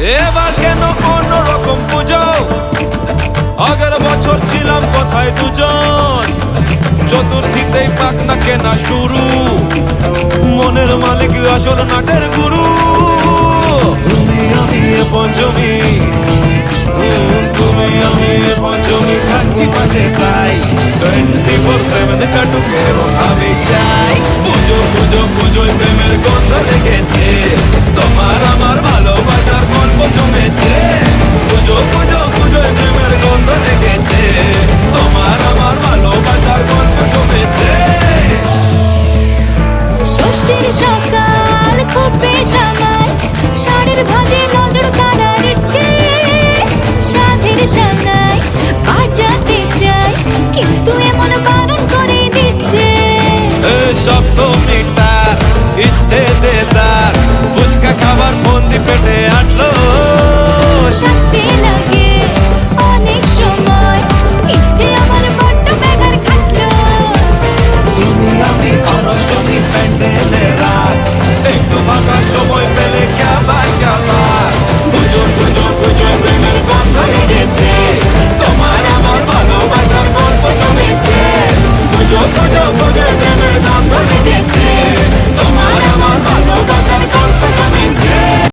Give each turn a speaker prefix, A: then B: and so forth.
A: এবার কেন অন্যরকম পুজো? আগের বছর ছিলাম কোথায় দুজন? চতুর্থীতেই পাক না কেনা শুরু। মনের মালিক আসল নাটের গুরু। তুমি আমি পঞ্চমী। তুমি আমি পঞ্চমী। থাকছি পাশে তাই। টোয়েন্টি ফোর সেভেন কাটুক
B: বৃষ্টির সকাল খুব বেশ আমার। ষাড়ের ভাজে নজর তারা দিচ্ছে সাধের সামনায় বাজাতে চাই কিন্তু এমন বারণ করে দিচ্ছে।
A: শব্দ মিটার ইচ্ছে দে ফুচকা খাবার বন্দি পেটে আটলো।
B: শাস্তি লাগে অনেক সময় ইচ্ছে আমার বড্ড বেকার খাটলো।
A: তুমি আমি আরও যদি